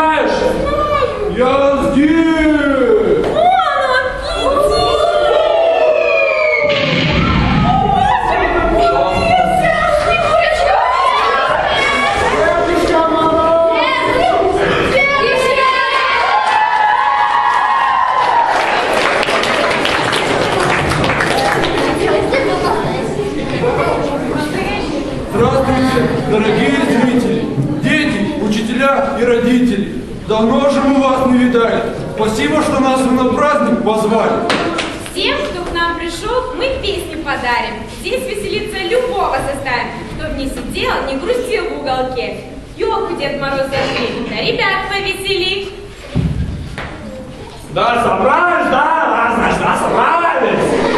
знаешь? Знаю. Я здесь. Вон он, Здравствуйте, дорогие зрители, учителя и родители. Давно же мы вас не видали. Спасибо, что нас на праздник позвали. Всем, кто к нам пришел, мы песни подарим. Здесь веселиться любого заставим. Кто не сидел, не грустил в уголке. Елку Дед Мороз зажги, да ребят повесели. Да, собрались, да, раз, значит, да, собрались.